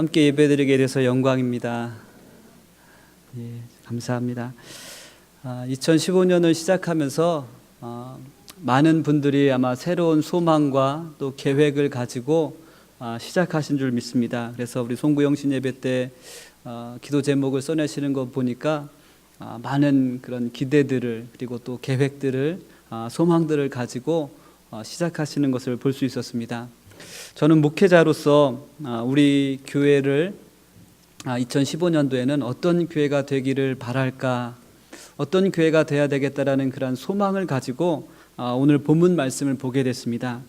함께 예배드리게 돼서 영광입니다. 예, 감사합니다. 아, 2015년을 시작하면서 아, 많은 분들이 아마 새로운 소망과 또 계획을 가지고 아, 시작하신 줄 믿습니다. 그래서 우리 송구영신 예배 때 아, 기도 제목을 써내시는 거 보니까 아, 많은 그런 기대들을 그리고 또 계획들을 아, 소망들을 가지고 어, 시작하시는 것을 볼 수 있었습니다. 저는 목회자로서 아, 우리 교회를 2015년도에는 어떤 교회가 되기를 바랄까, 어떤 교회가 돼야 되겠다라는 그런 소망을 가지고 아, 오늘 본문 말씀을 보게 됐습니다.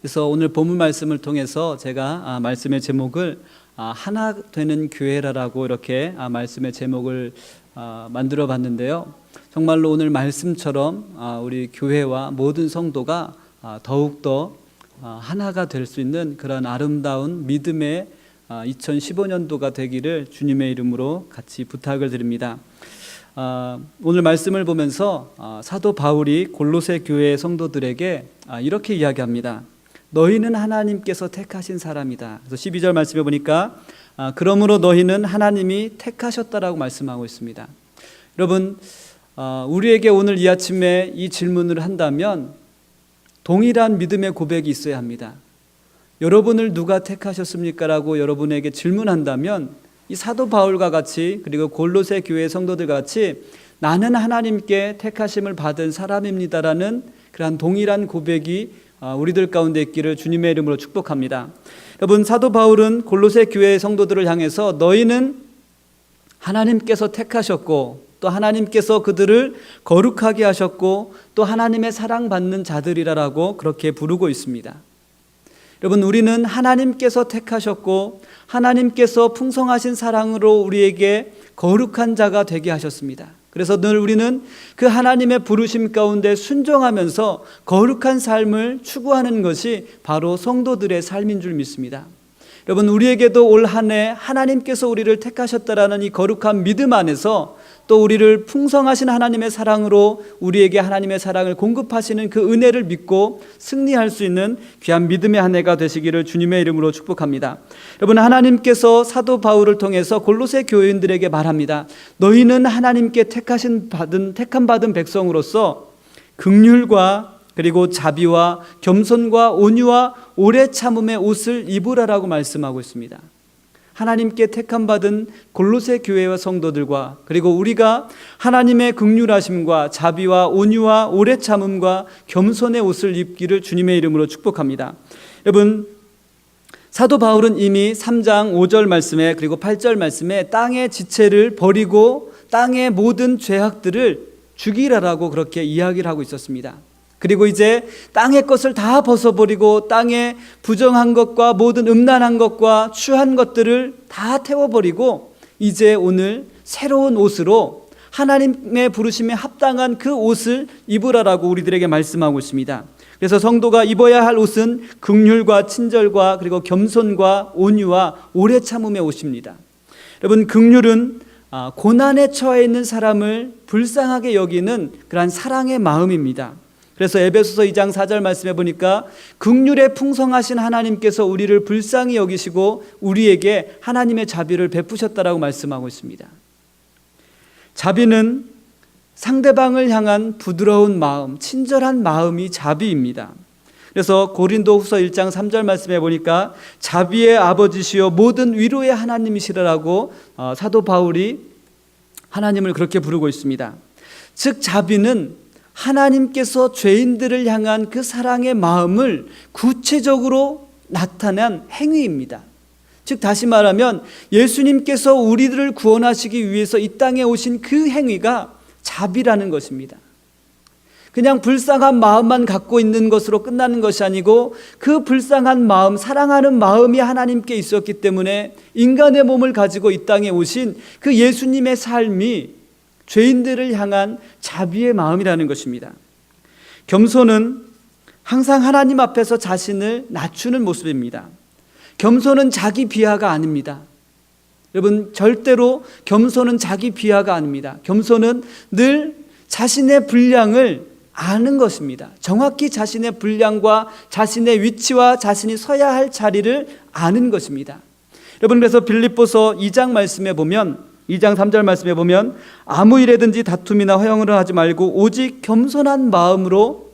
그래서 오늘 본문 말씀을 통해서 제가 아, 말씀의 제목을 아, 하나 되는 교회라라고 이렇게 아, 말씀의 제목을 아, 만들어 봤는데요. 정말로 오늘 말씀처럼 아, 우리 교회와 모든 성도가 아, 더욱더 아, 하나가 될 수 있는 그런 아름다운 믿음의 2015년도가 되기를 주님의 이름으로 같이 부탁을 드립니다. 아, 오늘 말씀을 보면서 아, 사도 바울이 골로새 교회 성도들에게 아, 이렇게 이야기합니다. 너희는 하나님께서 택하신 사람이다. 그래서 12절 말씀에 보니까 아, 그러므로 너희는 하나님이 택하셨다라고 말씀하고 있습니다. 여러분 아, 우리에게 오늘 이 아침에 이 질문을 한다면 동일한 믿음의 고백이 있어야 합니다. 여러분을 누가 택하셨습니까 라고 여러분에게 질문한다면 이 사도 바울과 같이 그리고 골로새 교회 성도들과 같이 나는 하나님께 택하심을 받은 사람입니다라는 그러한 동일한 고백이 아, 우리들 가운데 있기를 주님의 이름으로 축복합니다. 여러분 사도 바울은 골로새 교회 성도들을 향해서 너희는 하나님께서 택하셨고 또 하나님께서 그들을 거룩하게 하셨고 또 하나님의 사랑받는 자들이라라고 그렇게 부르고 있습니다. 여러분 우리는 하나님께서 택하셨고 하나님께서 풍성하신 사랑으로 우리에게 거룩한 자가 되게 하셨습니다. 그래서 늘 우리는 그 하나님의 부르심 가운데 순종하면서 거룩한 삶을 추구하는 것이 바로 성도들의 삶인 줄 믿습니다. 여러분 우리에게도 올 한 해 하나님께서 우리를 택하셨다라는 이 거룩한 믿음 안에서 또 우리를 풍성하신 하나님의 사랑으로 우리에게 하나님의 사랑을 공급하시는 그 은혜를 믿고 승리할 수 있는 귀한 믿음의 한 해가 되시기를 주님의 이름으로 축복합니다. 여러분 하나님께서 사도 바울을 통해서 골로새 교인들에게 말합니다. 너희는 하나님께 택하신 받은 택함 받은 백성으로서 극률과 그리고 자비와 겸손과 온유와 오래 참음의 옷을 입으라라고 말씀하고 있습니다. 하나님께 택함 받은 골로새 교회와 성도들과 그리고 우리가 하나님의 극률하심과 자비와 온유와 오래 참음과 겸손의 옷을 입기를 주님의 이름으로 축복합니다. 여러분 사도 바울은 이미 3장 5절 말씀에 그리고 8절 말씀에 땅의 지체를 버리고 땅의 모든 죄악들을 죽이라라고 그렇게 이야기를 하고 있었습니다. 그리고 이제 땅의 것을 다 벗어버리고 땅에 부정한 것과 모든 음란한 것과 추한 것들을 다 태워버리고 이제 오늘 새로운 옷으로 하나님의 부르심에 합당한 그 옷을 입으라라고 우리들에게 말씀하고 있습니다. 그래서 성도가 입어야 할 옷은 극률과 친절과 그리고 겸손과 온유와 오래 참음의 옷입니다. 여러분 극률은 아, 고난에 처해 있는 사람을 불쌍하게 여기는 그러한 사랑의 마음입니다. 그래서 에베소서 2장 4절 말씀해 보니까 극률에 풍성하신 하나님께서 우리를 불쌍히 여기시고 우리에게 하나님의 자비를 베푸셨다라고 말씀하고 있습니다. 자비는 상대방을 향한 부드러운 마음, 친절한 마음이 자비입니다. 그래서 고린도후서 1장 3절 말씀해 보니까 자비의 아버지시요 모든 위로의 하나님이시라고 어, 사도 바울이 하나님을 그렇게 부르고 있습니다. 즉 자비는 하나님께서 죄인들을 향한 그 사랑의 마음을 구체적으로 나타낸 행위입니다. 즉 다시 말하면 예수님께서 우리들을 구원하시기 위해서 이 땅에 오신 그 행위가 자비라는 것입니다. 그냥 불쌍한 마음만 갖고 있는 것으로 끝나는 것이 아니고 그 불쌍한 마음, 사랑하는 마음이 하나님께 있었기 때문에 인간의 몸을 가지고 이 땅에 오신 그 예수님의 삶이 죄인들을 향한 자비의 마음이라는 것입니다. 겸손은 항상 하나님 앞에서 자신을 낮추는 모습입니다. 겸손은 자기 비하가 아닙니다. 여러분, 절대로 겸손은 자기 비하가 아닙니다. 겸손은 늘 자신의 분량을 아는 것입니다. 정확히 자신의 분량과 자신의 위치와 자신이 서야 할 자리를 아는 것입니다. 여러분 그래서 빌립보서 2장 말씀에 보면 2장 3절 말씀에 보면 아무 일에든지 다툼이나 허영을 하지 말고 오직 겸손한 마음으로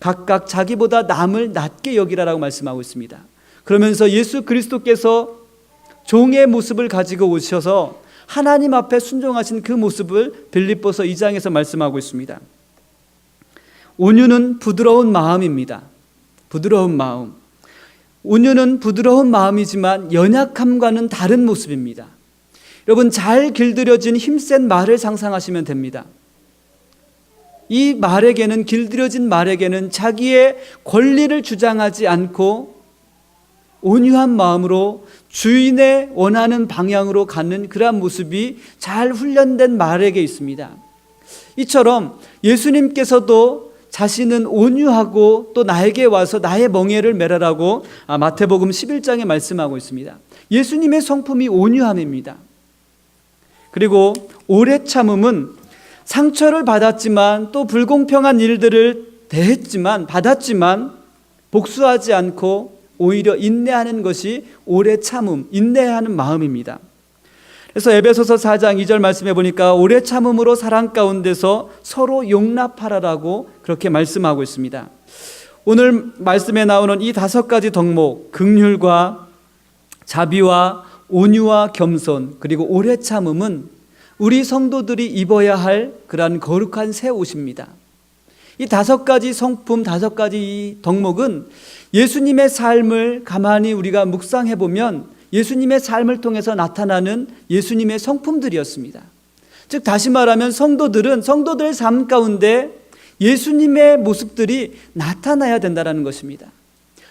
각각 자기보다 남을 낮게 여기라라고 말씀하고 있습니다. 그러면서 예수 그리스도께서 종의 모습을 가지고 오셔서 하나님 앞에 순종하신 그 모습을 빌립보서 2장에서 말씀하고 있습니다. 온유는 부드러운 마음입니다. 부드러운 마음. 온유는 부드러운 마음이지만 연약함과는 다른 모습입니다. 여러분 잘 길들여진 힘센 말을 상상하시면 됩니다. 이 말에게는 길들여진 말에게는 자기의 권리를 주장하지 않고 온유한 마음으로 주인의 원하는 방향으로 가는 그러한 모습이 잘 훈련된 말에게 있습니다. 이처럼 예수님께서도 자신은 온유하고 또 나에게 와서 나의 멍에를 메라라고 아, 마태복음 11장에 말씀하고 있습니다. 예수님의 성품이 온유함입니다. 그리고 오래 참음은 상처를 받았지만 또 불공평한 일들을 대했지만 받았지만 복수하지 않고 오히려 인내하는 것이 오래 참음, 인내하는 마음입니다. 그래서 에베소서 4장 2절 말씀해 보니까 오래 참음으로 사랑 가운데서 서로 용납하라라고 그렇게 말씀하고 있습니다. 오늘 말씀에 나오는 이 다섯 가지 덕목, 긍휼과 자비와 온유와 겸손 그리고 오래 참음은 우리 성도들이 입어야 할 그러한 거룩한 새 옷입니다. 이 다섯 가지 성품, 다섯 가지 이 덕목은 예수님의 삶을 가만히 우리가 묵상해 보면 예수님의 삶을 통해서 나타나는 예수님의 성품들이었습니다. 즉 다시 말하면 성도들은 성도들의 삶 가운데 예수님의 모습들이 나타나야 된다는 것입니다.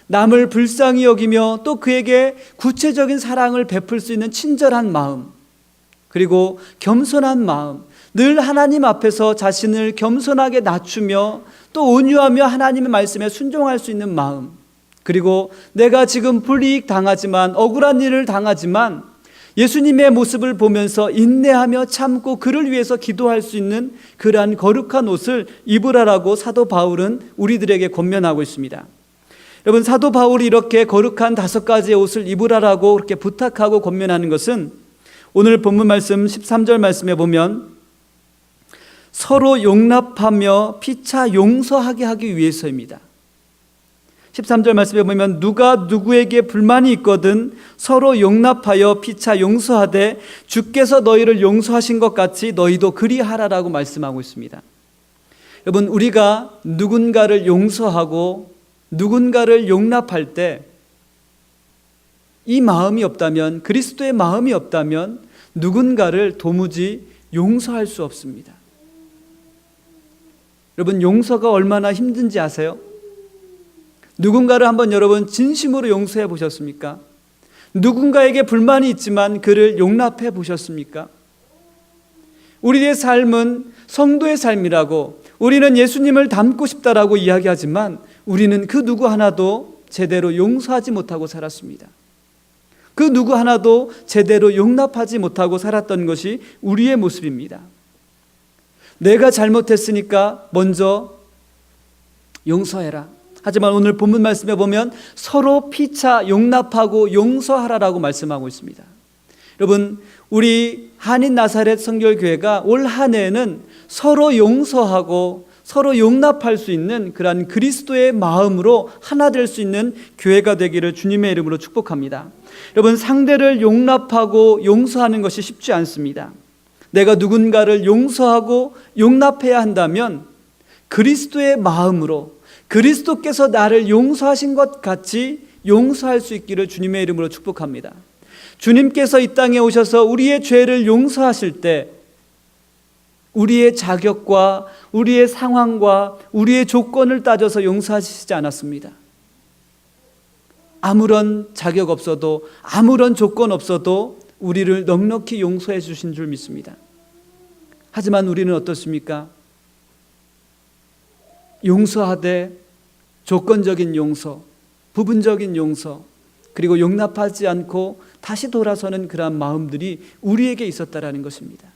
남을 불쌍히 여기며 또 그에게 구체적인 사랑을 베풀 수 있는 친절한 마음, 그리고 겸손한 마음, 늘 하나님 앞에서 자신을 겸손하게 낮추며 또 온유하며 하나님의 말씀에 순종할 수 있는 마음, 그리고 내가 지금 불이익 당하지만 억울한 일을 당하지만 예수님의 모습을 보면서 인내하며 참고 그를 위해서 기도할 수 있는 그러한 거룩한 옷을 입으라라고 사도 바울은 우리들에게 권면하고 있습니다. 여러분 사도 바울이 이렇게 거룩한 다섯 가지의 옷을 입으라라고 그렇게 부탁하고 권면하는 것은 오늘 본문 말씀 13절 말씀에 보면 서로 용납하며 피차 용서하게 하기 위해서입니다. 13절 말씀에 보면 누가 누구에게 불만이 있거든 서로 용납하여 피차 용서하되 주께서 너희를 용서하신 것 같이 너희도 그리하라라고 말씀하고 있습니다. 여러분 우리가 누군가를 용서하고 누군가를 용납할 때 이 마음이 없다면 그리스도의 마음이 없다면 누군가를 도무지 용서할 수 없습니다. 여러분 용서가 얼마나 힘든지 아세요? 누군가를 한번 여러분 진심으로 용서해 보셨습니까? 누군가에게 불만이 있지만 그를 용납해 보셨습니까? 우리의 삶은 성도의 삶이라고 우리는 예수님을 닮고 싶다라고 이야기하지만 우리는 그 누구 하나도 제대로 용서하지 못하고 살았습니다. 그 누구 하나도 제대로 용납하지 못하고 살았던 것이 우리의 모습입니다. 내가 잘못했으니까 먼저 용서해라. 하지만 오늘 본문 말씀에 보면 서로 피차 용납하고 용서하라라고 말씀하고 있습니다. 여러분, 우리 한인 나사렛 성결교회가 올 한 해에는 서로 용서하고 서로 용납할 수 있는 그러한 그리스도의 마음으로 하나 될 수 있는 교회가 되기를 주님의 이름으로 축복합니다. 여러분, 상대를 용납하고 용서하는 것이 쉽지 않습니다. 내가 누군가를 용서하고 용납해야 한다면 그리스도의 마음으로 그리스도께서 나를 용서하신 것 같이 용서할 수 있기를 주님의 이름으로 축복합니다. 주님께서 이 땅에 오셔서 우리의 죄를 용서하실 때 우리의 자격과 우리의 상황과 우리의 조건을 따져서 용서하시지 않았습니다. 아무런 자격 없어도 아무런 조건 없어도 우리를 넉넉히 용서해 주신 줄 믿습니다. 하지만 우리는 어떻습니까? 용서하되 조건적인 용서, 부분적인 용서, 그리고 용납하지 않고 다시 돌아서는 그러한 마음들이 우리에게 있었다라는 것입니다.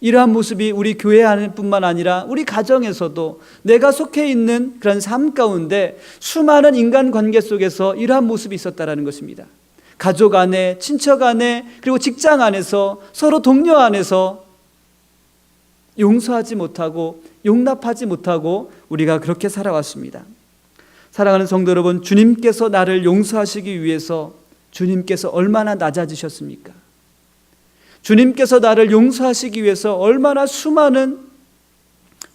이러한 모습이 우리 교회 안뿐만 아니라 우리 가정에서도 내가 속해 있는 그런 삶 가운데 수많은 인간 관계 속에서 이러한 모습이 있었다라는 것입니다. 가족 안에, 친척 안에, 그리고 직장 안에서 서로 동료 안에서 용서하지 못하고 용납하지 못하고 우리가 그렇게 살아왔습니다. 사랑하는 성도 여러분, 주님께서 나를 용서하시기 위해서 주님께서 얼마나 낮아지셨습니까? 주님께서 나를 용서하시기 위해서 얼마나 수많은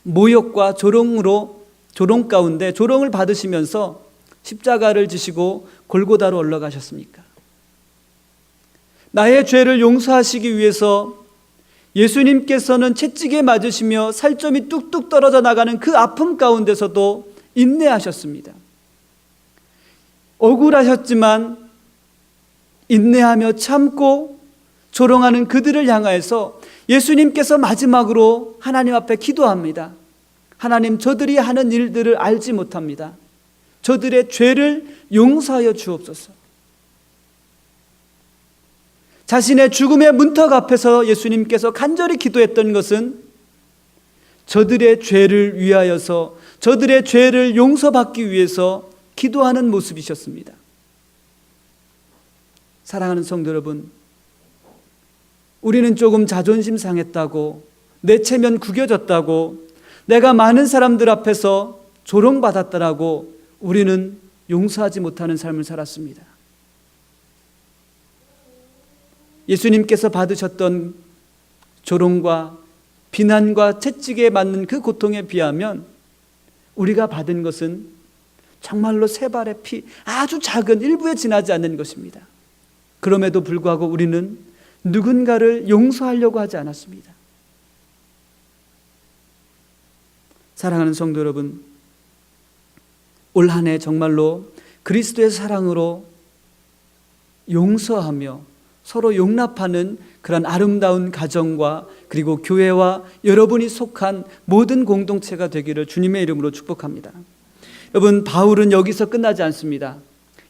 모욕과 조롱으로 조롱 가운데 조롱을 받으시면서 십자가를 지시고 골고다로 올라가셨습니까? 나의 죄를 용서하시기 위해서 예수님께서는 채찍에 맞으시며 살점이 뚝뚝 떨어져 나가는 그 아픔 가운데서도 인내하셨습니다. 억울하셨지만 인내하며 참고 조롱하는 그들을 향하여서 예수님께서 마지막으로 하나님 앞에 기도합니다. 하나님, 저들이 하는 일들을 알지 못합니다. 저들의 죄를 용서하여 주옵소서. 자신의 죽음의 문턱 앞에서 예수님께서 간절히 기도했던 것은 저들의 죄를 위하여서 저들의 죄를 용서받기 위해서 기도하는 모습이셨습니다. 사랑하는 성도 여러분, 우리는 조금 자존심 상했다고, 내 체면 구겨졌다고, 내가 많은 사람들 앞에서 조롱받았다라고 우리는 용서하지 못하는 삶을 살았습니다. 예수님께서 받으셨던 조롱과 비난과 채찍에 맞는 그 고통에 비하면 우리가 받은 것은 정말로 세 발의 피, 아주 작은 일부에 지나지 않는 것입니다. 그럼에도 불구하고 우리는 누군가를 용서하려고 하지 않았습니다. 사랑하는 성도 여러분, 올 한 해 정말로 그리스도의 사랑으로 용서하며 서로 용납하는 그런 아름다운 가정과 그리고 교회와 여러분이 속한 모든 공동체가 되기를 주님의 이름으로 축복합니다. 여러분, 바울은 여기서 끝나지 않습니다.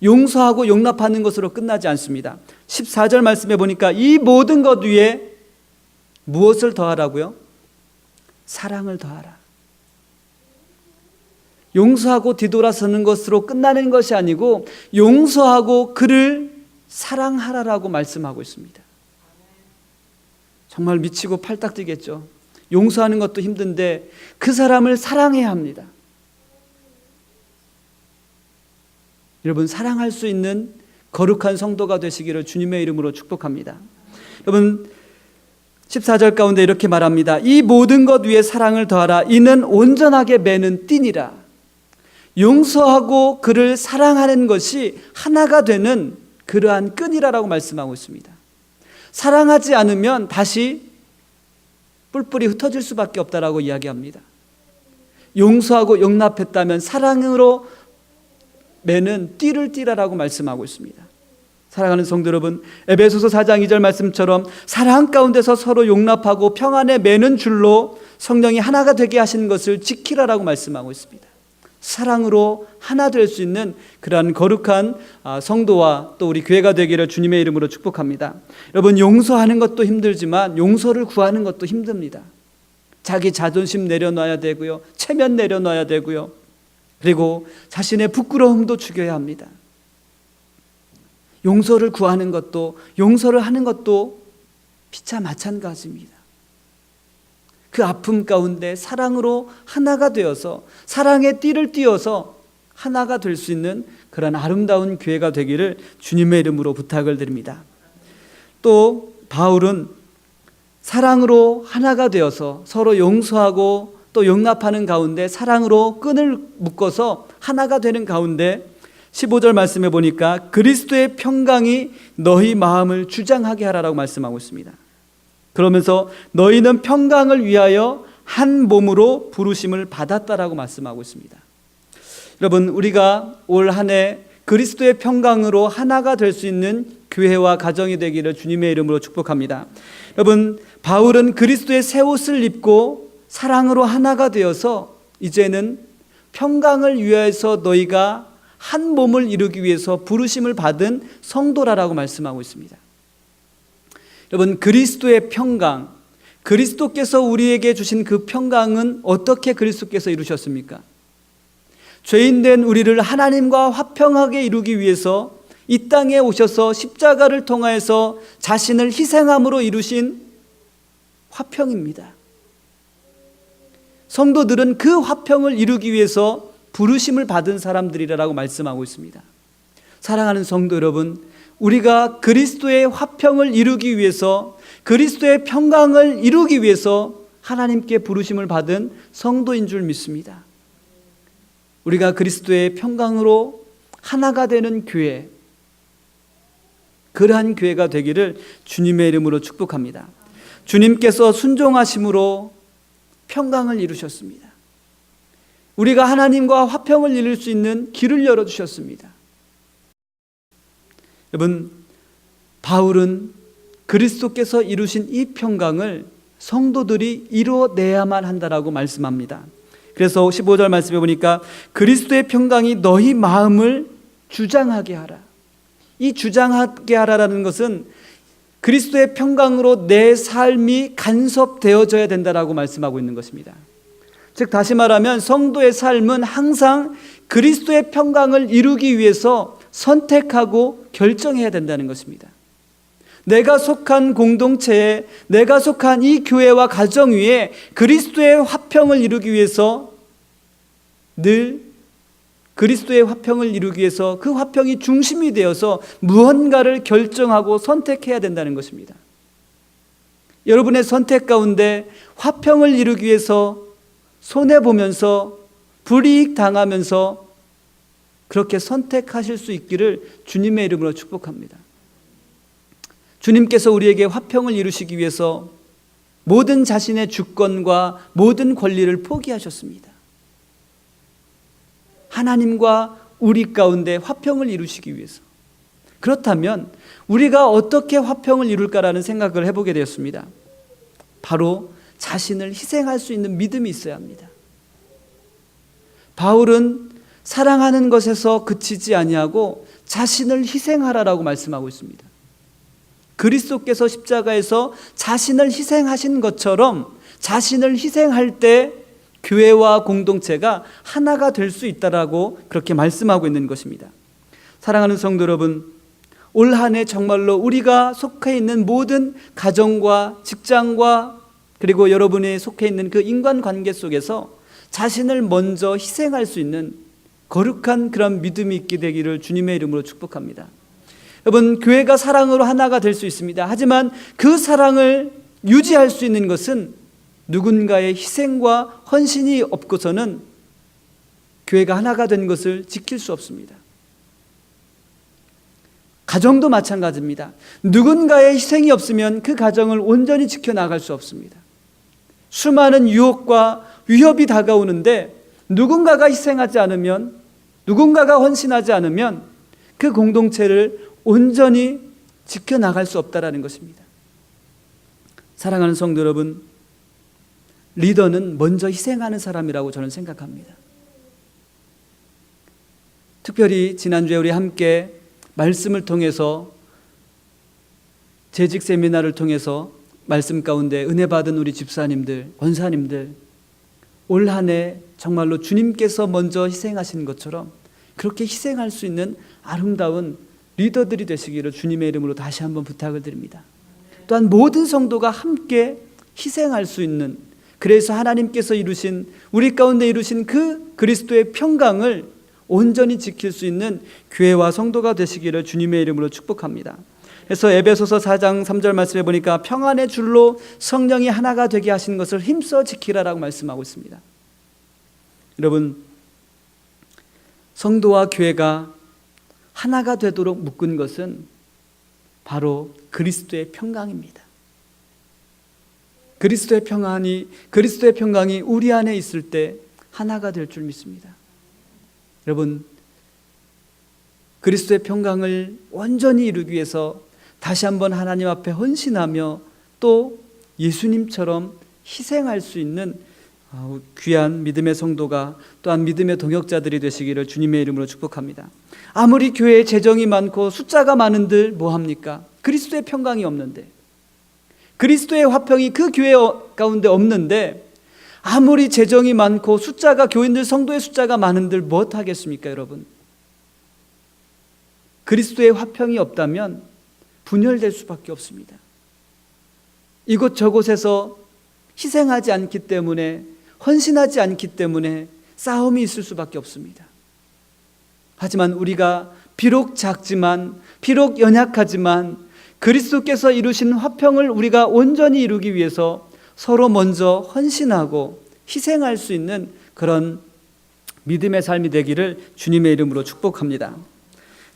용서하고 용납하는 것으로 끝나지 않습니다. 14절 말씀해 보니까 이 모든 것 위에 무엇을 더하라고요? 사랑을 더하라. 용서하고 뒤돌아서는 것으로 끝나는 것이 아니고 용서하고 그를 사랑하라라고 말씀하고 있습니다. 정말 미치고 팔딱 뛰겠죠. 용서하는 것도 힘든데 그 사람을 사랑해야 합니다. 여러분 사랑할 수 있는 거룩한 성도가 되시기를 주님의 이름으로 축복합니다. 여러분 14절 가운데 이렇게 말합니다. 이 모든 것 위에 사랑을 더하라. 이는 온전하게 매는 띠니라. 용서하고 그를 사랑하는 것이 하나가 되는 그러한 끈이라라고 말씀하고 있습니다. 사랑하지 않으면 다시 뿔뿔이 흩어질 수밖에 없다라고 이야기합니다. 용서하고 용납했다면 사랑으로 매는 띠를 띠라라고 말씀하고 있습니다. 사랑하는 성도 여러분, 에베소서 4장 2절 말씀처럼 사랑 가운데서 서로 용납하고 평안에 매는 줄로 성령이 하나가 되게 하시는 것을 지키라라고 말씀하고 있습니다. 사랑으로 하나 될 수 있는 그러한 거룩한 아, 성도와 또 우리 교회가 되기를 주님의 이름으로 축복합니다. 여러분 용서하는 것도 힘들지만 용서를 구하는 것도 힘듭니다. 자기 자존심 내려놔야 되고요. 체면 내려놔야 되고요. 그리고 자신의 부끄러움도 죽여야 합니다. 용서를 구하는 것도 용서를 하는 것도 피차 마찬가지입니다. 그 아픔 가운데 사랑으로 하나가 되어서 사랑의 띠를 띄어서 하나가 될 수 있는 그런 아름다운 교회가 되기를 주님의 이름으로 부탁을 드립니다. 또 바울은 사랑으로 하나가 되어서 서로 용서하고 또 용납하는 가운데 사랑으로 끈을 묶어서 하나가 되는 가운데 15절 말씀해 보니까 그리스도의 평강이 너희 마음을 주장하게 하라라고 말씀하고 있습니다. 그러면서 너희는 평강을 위하여 한 몸으로 부르심을 받았다라고 말씀하고 있습니다. 여러분, 우리가 올 한 해 그리스도의 평강으로 하나가 될 수 있는 교회와 가정이 되기를 주님의 이름으로 축복합니다. 여러분, 바울은 그리스도의 새 옷을 입고 사랑으로 하나가 되어서 이제는 평강을 위하여서 너희가 한 몸을 이루기 위해서 부르심을 받은 성도라라고 말씀하고 있습니다. 여러분, 그리스도의 평강, 그리스도께서 우리에게 주신 그 평강은 어떻게 그리스도께서 이루셨습니까? 죄인된 우리를 하나님과 화평하게 이루기 위해서 이 땅에 오셔서 십자가를 통하여서 자신을 희생함으로 이루신 화평입니다. 성도들은 그 화평을 이루기 위해서 부르심을 받은 사람들이라고 말씀하고 있습니다. 사랑하는 성도 여러분, 우리가 그리스도의 화평을 이루기 위해서 그리스도의 평강을 이루기 위해서 하나님께 부르심을 받은 성도인 줄 믿습니다. 우리가 그리스도의 평강으로 하나가 되는 교회, 그러한 교회가 되기를 주님의 이름으로 축복합니다. 주님께서 순종하심으로 평강을 이루셨습니다. 우리가 하나님과 화평을 이룰 수 있는 길을 열어주셨습니다. 여러분, 바울은 그리스도께서 이루신 이 평강을 성도들이 이루어내야만 한다라고 말씀합니다. 그래서 15절 말씀해 보니까 그리스도의 평강이 너희 마음을 주장하게 하라. 이 주장하게 하라라는 것은 그리스도의 평강으로 내 삶이 간섭되어져야 된다라고 말씀하고 있는 것입니다. 즉 다시 말하면 성도의 삶은 항상 그리스도의 평강을 이루기 위해서 선택하고 결정해야 된다는 것입니다. 내가 속한 공동체에 내가 속한 이 교회와 가정 위에 그리스도의 화평을 이루기 위해서 늘 그리스도의 화평을 이루기 위해서 그 화평이 중심이 되어서 무언가를 결정하고 선택해야 된다는 것입니다. 여러분의 선택 가운데 화평을 이루기 위해서 손해 보면서 불이익 당하면서 그렇게 선택하실 수 있기를 주님의 이름으로 축복합니다. 주님께서 우리에게 화평을 이루시기 위해서 모든 자신의 주권과 모든 권리를 포기하셨습니다. 하나님과 우리 가운데 화평을 이루시기 위해서. 그렇다면 우리가 어떻게 화평을 이룰까라는 생각을 해보게 되었습니다. 바로 자신을 희생할 수 있는 믿음이 있어야 합니다. 바울은 사랑하는 것에서 그치지 아니하고 자신을 희생하라라고 말씀하고 있습니다. 그리스도께서 십자가에서 자신을 희생하신 것처럼 자신을 희생할 때 교회와 공동체가 하나가 될 수 있다라고 그렇게 말씀하고 있는 것입니다. 사랑하는 성도 여러분, 올 한 해 정말로 우리가 속해 있는 모든 가정과 직장과 그리고 여러분이 속해 있는 그 인간 관계 속에서 자신을 먼저 희생할 수 있는 거룩한 그런 믿음이 있게 되기를 주님의 이름으로 축복합니다. 여러분, 교회가 사랑으로 하나가 될 수 있습니다. 하지만 그 사랑을 유지할 수 있는 것은 누군가의 희생과 헌신이 없고서는 교회가 하나가 된 것을 지킬 수 없습니다. 가정도 마찬가지입니다. 누군가의 희생이 없으면 그 가정을 온전히 지켜나갈 수 없습니다. 수많은 유혹과 위협이 다가오는데 누군가가 희생하지 않으면, 누군가가 헌신하지 않으면 그 공동체를 온전히 지켜나갈 수 없다라는 것입니다. 사랑하는 성도 여러분, 리더는 먼저 희생하는 사람이라고 저는 생각합니다. 특별히 지난주에 우리 함께 말씀을 통해서 재직 세미나를 통해서 말씀 가운데 은혜 받은 우리 집사님들, 권사님들 올 한 해 정말로 주님께서 먼저 희생하신 것처럼 그렇게 희생할 수 있는 아름다운 리더들이 되시기를 주님의 이름으로 다시 한번 부탁을 드립니다. 또한 모든 성도가 함께 희생할 수 있는 그래서 하나님께서 이루신 우리 가운데 이루신 그 그리스도의 평강을 온전히 지킬 수 있는 교회와 성도가 되시기를 주님의 이름으로 축복합니다. 그래서 에베소서 4장 3절 말씀해 보니까 평안의 줄로 성령이 하나가 되게 하신 것을 힘써 지키라라고 말씀하고 있습니다. 여러분 성도와 교회가 하나가 되도록 묶은 것은 바로 그리스도의 평강입니다. 그리스도의 평안이 그리스도의 평강이 우리 안에 있을 때 하나가 될 줄 믿습니다. 여러분 그리스도의 평강을 온전히 이루기 위해서 다시 한번 하나님 앞에 헌신하며 또 예수님처럼 희생할 수 있는 귀한 믿음의 성도가 또한 믿음의 동역자들이 되시기를 주님의 이름으로 축복합니다. 아무리 교회에 재정이 많고 숫자가 많은들 뭐 합니까? 그리스도의 평강이 없는데 그리스도의 화평이 그 교회 가운데 없는데 아무리 재정이 많고 숫자가 교인들 성도의 숫자가 많은들 뭐 하겠습니까, 여러분? 그리스도의 화평이 없다면 분열될 수밖에 없습니다. 이곳 저곳에서 희생하지 않기 때문에 헌신하지 않기 때문에 싸움이 있을 수밖에 없습니다. 하지만 우리가 비록 작지만 비록 연약하지만 그리스도께서 이루신 화평을 우리가 온전히 이루기 위해서 서로 먼저 헌신하고 희생할 수 있는 그런 믿음의 삶이 되기를 주님의 이름으로 축복합니다.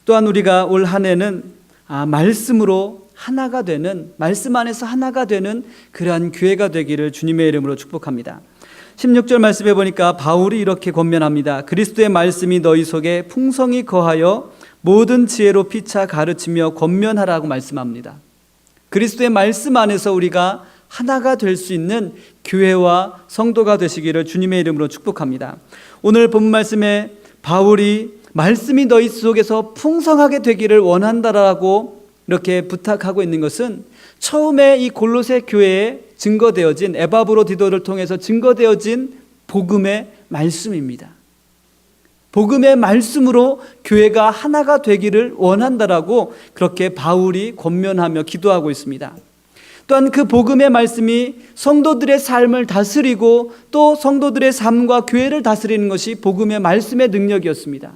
또한 우리가 올 한 해는 아, 말씀으로 하나가 되는 말씀 안에서 하나가 되는 그러한 교회가 되기를 주님의 이름으로 축복합니다. 16절 말씀해 보니까 바울이 이렇게 권면합니다. 그리스도의 말씀이 너희 속에 풍성히 거하여 모든 지혜로 피차 가르치며 권면하라고 말씀합니다. 그리스도의 말씀 안에서 우리가 하나가 될 수 있는 교회와 성도가 되시기를 주님의 이름으로 축복합니다. 오늘 본 말씀에 바울이 말씀이 너희 속에서 풍성하게 되기를 원한다라고 이렇게 부탁하고 있는 것은 처음에 이 골로새 교회에 증거되어진 에바브로 디도를 통해서 증거되어진 복음의 말씀입니다. 복음의 말씀으로 교회가 하나가 되기를 원한다라고 그렇게 바울이 권면하며 기도하고 있습니다. 또한 그 복음의 말씀이 성도들의 삶을 다스리고 또 성도들의 삶과 교회를 다스리는 것이 복음의 말씀의 능력이었습니다.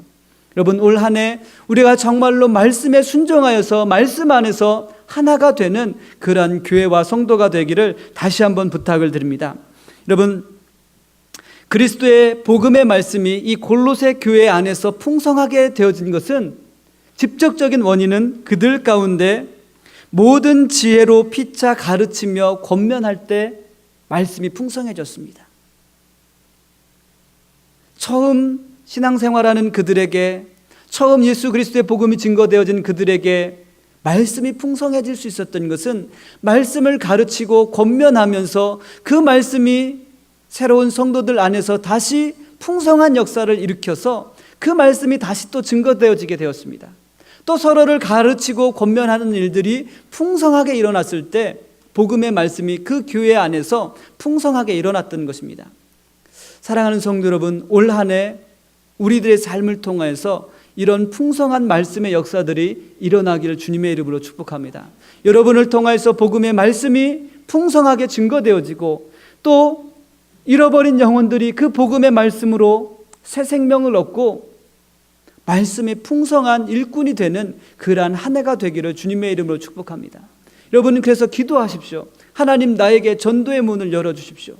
여러분 올 한 해 우리가 정말로 말씀에 순종하여서 말씀 안에서 하나가 되는 그러한 교회와 성도가 되기를 다시 한번 부탁을 드립니다. 여러분 그리스도의 복음의 말씀이 이 골로새 교회 안에서 풍성하게 되어진 것은 직접적인 원인은 그들 가운데 모든 지혜로 피차 가르치며 권면할 때 말씀이 풍성해졌습니다. 처음 신앙생활하는 그들에게 처음 예수 그리스도의 복음이 증거되어진 그들에게 말씀이 풍성해질 수 있었던 것은 말씀을 가르치고 권면하면서 그 말씀이 새로운 성도들 안에서 다시 풍성한 역사를 일으켜서 그 말씀이 다시 또 증거되어지게 되었습니다. 또 서로를 가르치고 권면하는 일들이 풍성하게 일어났을 때 복음의 말씀이 그 교회 안에서 풍성하게 일어났던 것입니다. 사랑하는 성도 여러분, 올 한 해 우리들의 삶을 통하여서 이런 풍성한 말씀의 역사들이 일어나기를 주님의 이름으로 축복합니다. 여러분을 통하여서 복음의 말씀이 풍성하게 증거되어지고 또 잃어버린 영혼들이 그 복음의 말씀으로 새 생명을 얻고 말씀의 풍성한 일꾼이 되는 그러한 한 해가 되기를 주님의 이름으로 축복합니다. 여러분은 그래서 기도하십시오. 하나님 나에게 전도의 문을 열어 주십시오.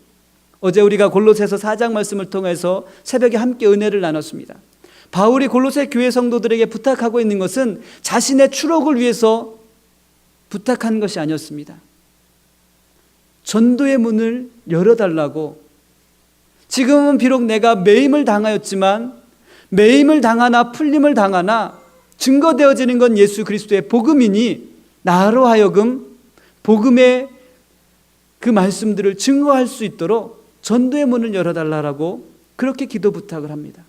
어제 우리가 골로새서 4장 말씀을 통해서 새벽에 함께 은혜를 나눴습니다. 바울이 골로새 교회 성도들에게 부탁하고 있는 것은 자신의 추록을 위해서 부탁한 것이 아니었습니다. 전도의 문을 열어달라고 지금은 비록 내가 매임을 당하였지만 매임을 당하나 풀림을 당하나 증거되어지는 건 예수 그리스도의 복음이니 나로 하여금 복음의 그 말씀들을 증거할 수 있도록 전도의 문을 열어달라고 그렇게 기도 부탁을 합니다.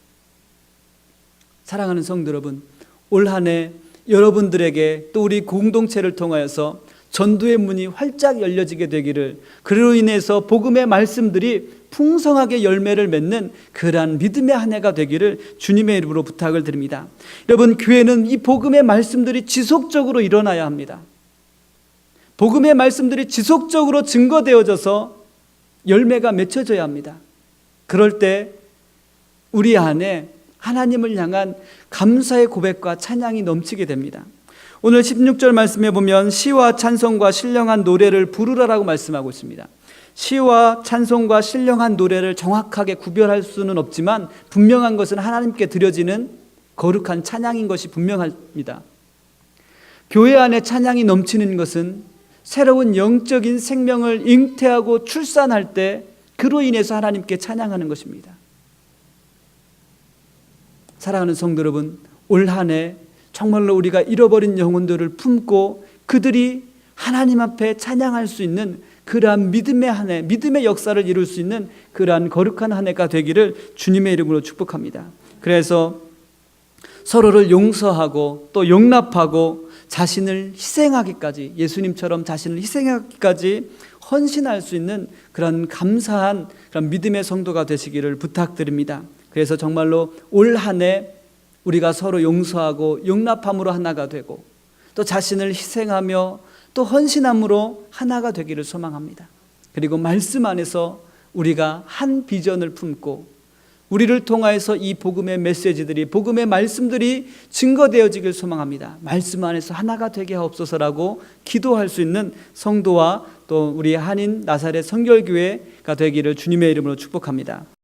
사랑하는 성도 여러분, 올 한 해 여러분들에게 또 우리 공동체를 통하여서 전도의 문이 활짝 열려지게 되기를 그로 인해서 복음의 말씀들이 풍성하게 열매를 맺는 그러한 믿음의 한 해가 되기를 주님의 이름으로 부탁을 드립니다. 여러분 교회는 이 복음의 말씀들이 지속적으로 일어나야 합니다. 복음의 말씀들이 지속적으로 증거되어져서 열매가 맺혀져야 합니다. 그럴 때 우리 안에 하나님을 향한 감사의 고백과 찬양이 넘치게 됩니다. 오늘 16절 말씀에 보면 시와 찬송과 신령한 노래를 부르라라고 말씀하고 있습니다. 시와 찬송과 신령한 노래를 정확하게 구별할 수는 없지만 분명한 것은 하나님께 드려지는 거룩한 찬양인 것이 분명합니다. 교회 안에 찬양이 넘치는 것은 새로운 영적인 생명을 잉태하고 출산할 때 그로 인해서 하나님께 찬양하는 것입니다. 사랑하는 성도 여러분, 올 한 해 정말로 우리가 잃어버린 영혼들을 품고 그들이 하나님 앞에 찬양할 수 있는 그러한 믿음의 한 해, 믿음의 역사를 이룰 수 있는 그러한 거룩한 한 해가 되기를 주님의 이름으로 축복합니다. 그래서 서로를 용서하고 또 용납하고 자신을 희생하기까지 예수님처럼 자신을 희생하기까지 헌신할 수 있는 그런 감사한 그런 믿음의 성도가 되시기를 부탁드립니다. 그래서 정말로 올 한 해 우리가 서로 용서하고 용납함으로 하나가 되고 또 자신을 희생하며 또 헌신함으로 하나가 되기를 소망합니다. 그리고 말씀 안에서 우리가 한 비전을 품고 우리를 통하여서 이 복음의 메시지들이 복음의 말씀들이 증거되어지길 소망합니다. 말씀 안에서 하나가 되게 하옵소서라고 기도할 수 있는 성도와 또 우리 한인 나사렛 성결교회가 되기를 주님의 이름으로 축복합니다.